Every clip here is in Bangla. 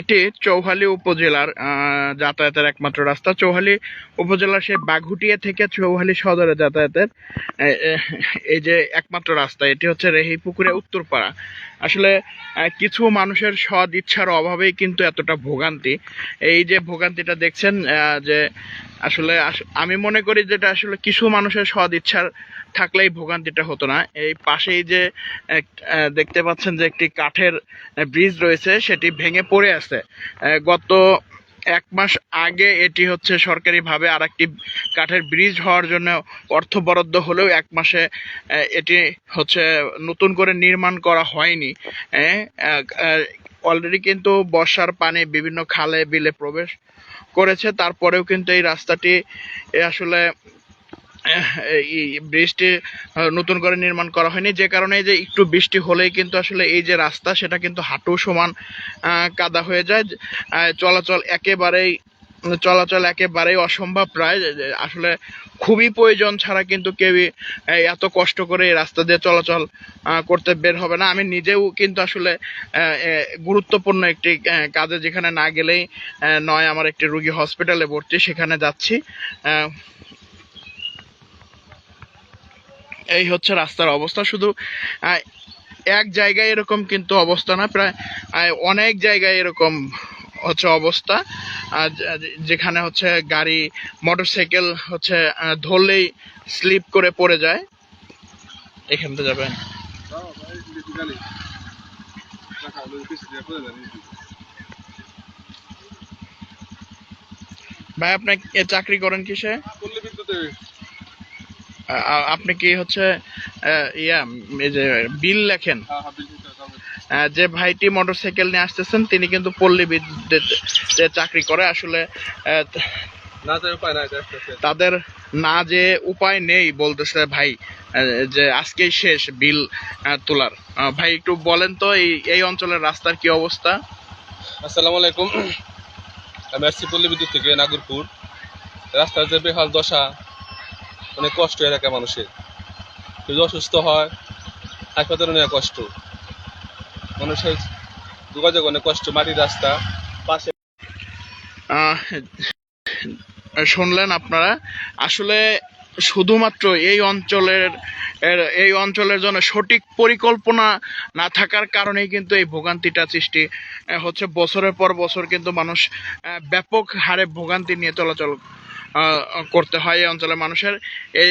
এটি চৌহালি উপজেলার যাতায়াতের একমাত্র রাস্তা। চৌহালি উপজেলার সেই বাঘুটিয়া থেকে চৌহালি সদরে যাতায়াতের এই যে একমাত্র রাস্তা, এটি হচ্ছে রেহিপুকুরে উত্তরপাড়া। আসলে কিছু মানুষের সদ ইচ্ছার অভাবেই কিন্তু এতটা ভোগান্তি। এই যে ভোগান্তিটা দেখছেন যে আসলে আস- আমি মনে করি যেটা আসলে কিছু মানুষের সদ ইচ্ছার থাকলেই ভোগান্তিটা হতো না। এই পাশেই যে দেখতে পাচ্ছেন যে একটি কাঠের ব্রিজ রয়েছে, সেটি ভেঙে পড়ে আছে। গত এক মাস আগে এটি হচ্ছে সরকারিভাবে আর একটি কাঠের ব্রিজ হওয়ার জন্য অর্থ বরাদ্দ হলেও এক মাসে এটি হচ্ছে নতুন করে নির্মাণ করা হয়নি। অলরেডি কিন্তু বর্ষার পানি বিভিন্ন খালে, বিলে প্রবেশ করেছে। তারপরেও কিন্তু এই রাস্তাটি আসলে বৃষ্টি নতুন করে নির্মাণ করা হয়নি। যে কারণে যে একটু বৃষ্টি হলেই কিন্তু আসলে এই যে রাস্তা, সেটা কিন্তু হাঁটু সমান কাদা হয়ে যায়। চলাচল একেবারেই চলাচল একেবারেই অসম্ভব প্রায়। আসলে খুবই প্রয়োজন ছাড়া কিন্তু কেউই এত কষ্ট করে এই রাস্তা দিয়ে চলাচল করতে বের হবে না। আমি নিজেও কিন্তু আসলে গুরুত্বপূর্ণ একটি কাজে যেখানে না গেলেই নয়, আমার একটি রুগী হসপিটালে ভর্তি, সেখানে যাচ্ছি। এই হচ্ছে রাস্তার অবস্থা। শুধু এক জায়গায় এরকম কিন্তু অবস্থা না, প্রায় অনেক জায়গায় এরকম হচ্ছে অবস্থা। যেখানে হচ্ছে গাড়ি মোটরসাইকেল হচ্ছে ধরলেই স্লিপ করে পড়ে যায়। এখান থেকে যাবেন। ভাই আপনি চাকরি করেন কিসে? আপনি কি হচ্ছে ইয়া এই যে বিল লেখেন? আহ, যে ভাইটি মোটরসাইকেল নিয়ে আসতেছেন তিনি কিন্তু পল্লী বিদ্যুতে চাকরি করে আসলে তাদের না যে উপায় নেই বলতেছে ভাই যে আজকেই শেষ বিল তোলার। ভাই একটু বলেন তো এই এই অঞ্চলের রাস্তার কি অবস্থা? আসসালামু আলাইকুম। আমি আসছি পল্লী বিদ্যুৎ থেকে নাগরপুর। রাস্তার যে বেহাল দশা অনেক কষ্ট এলাকা মানুষের। কেউ অসুস্থ হয় হাসপাতালে নেওয়া কষ্ট। মানুষের যোগাযোগ অনেক কষ্ট, মাটির রাস্তা, পাশে শুনলেন আপনারা? আসলে শুধুমাত্র এই অঞ্চলের এই অঞ্চলের জন্য সঠিক পরিকল্পনা না থাকার কারণেই কিন্তু এই ভোগান্তিটা সৃষ্টি হচ্ছে বছরের পর বছর কিন্তু মানুষ ব্যাপক হারে ভোগান্তি নিয়ে চলাচল করতে হয় এই অঞ্চলের মানুষের। এই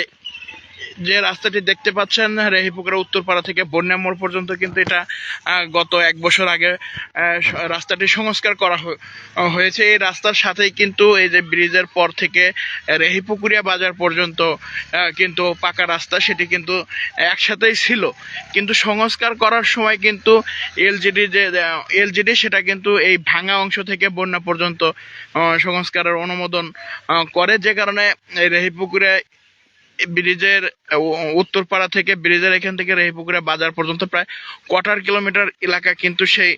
যে রাস্তাটি দেখতে পাচ্ছেন রেহিপুকুরা উত্তরপাড়া থেকে বন্যা মোড় পর্যন্ত কিন্তু এটা গত এক বছর আগে রাস্তাটি সংস্কার করা হয়েছে। এই রাস্তার সাথেই কিন্তু এই যে ব্রিজের পর থেকে রেহিপুকুরিয়া বাজার পর্যন্ত কিন্তু পাকা রাস্তা সেটি কিন্তু একসাথেই ছিল। কিন্তু সংস্কার করার সময় কিন্তু এলজিডি যে এলজিডি সেটা কিন্তু এই ভাঙা অংশ থেকে বন্যা পর্যন্ত সংস্কারের অনুমোদন করে। যে কারণে এই রেহিপুকুরে ব্রিজের উত্তরপাড়া থেকে ব্রিজের এখান থেকে রেহিপুকুরে বাজার পর্যন্ত প্রায় কোয়ার্টার কিলোমিটার এলাকা কিন্তু সেই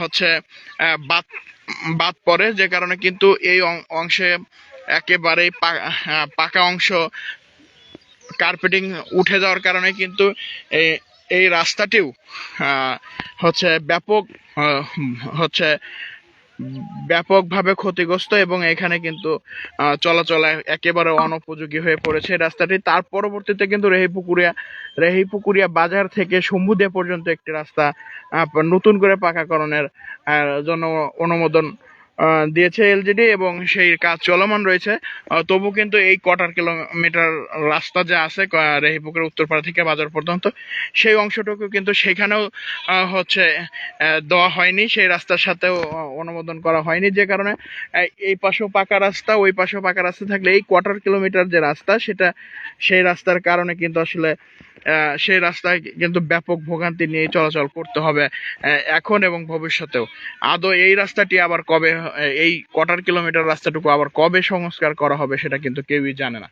হচ্ছে বাদ বাদ পড়ে, যে কারণে কিন্তু এই অংশে একেবারেই পাকা অংশ কার্পেটিং উঠে যাওয়ার কারণে কিন্তু এই রাস্তাটিও হচ্ছে ব্যাপক হচ্ছে ব্যাপকভাবে ক্ষতিগ্রস্ত এবং এখানে কিন্তু চলাচল একেবারে অনুপযোগী হয়ে পড়েছে রাস্তাটি। তার পরবর্তীতে কিন্তু রেহিপুকুরিয়া রেহিপুকুরিয়া বাজার থেকে শম্ভুদিয়া পর্যন্ত একটি রাস্তা নতুন করে পাকাকরণের জন্য অনুমোদন দিয়েছে এলজিডি এবং সেই কাজ চলমান রয়েছে। তবু কিন্তু এই কোয়ার্টার কিলোমিটার রাস্তা যে আছে রেহিপুকুরের উত্তরপাড়া থেকে বাজার পর্যন্ত, সেই অংশটুকু কিন্তু সেখানেও হচ্ছে দেওয়া হয়নি। সেই রাস্তার সাথেও অনুমোদন করা হয়নি। যে কারণে এই পাশেও পাকা রাস্তা, ওই পাশেও পাকা রাস্তা থাকলে এই কোয়ার্টার কিলোমিটার যে রাস্তা, সেটা সেই রাস্তার কারণে কিন্তু আসলে সেই রাস্তায় কিন্তু ব্যাপক ভোগান্তি নিয়ে চলাচল করতে হবে এখন এবং ভবিষ্যতেও। আদৌ এই রাস্তাটি আবার কবে এই কটার কিলোমিটার রাস্তাটুকু আবার কবে সংস্কার করা হবে সেটা কিন্তু কেউই জানে না।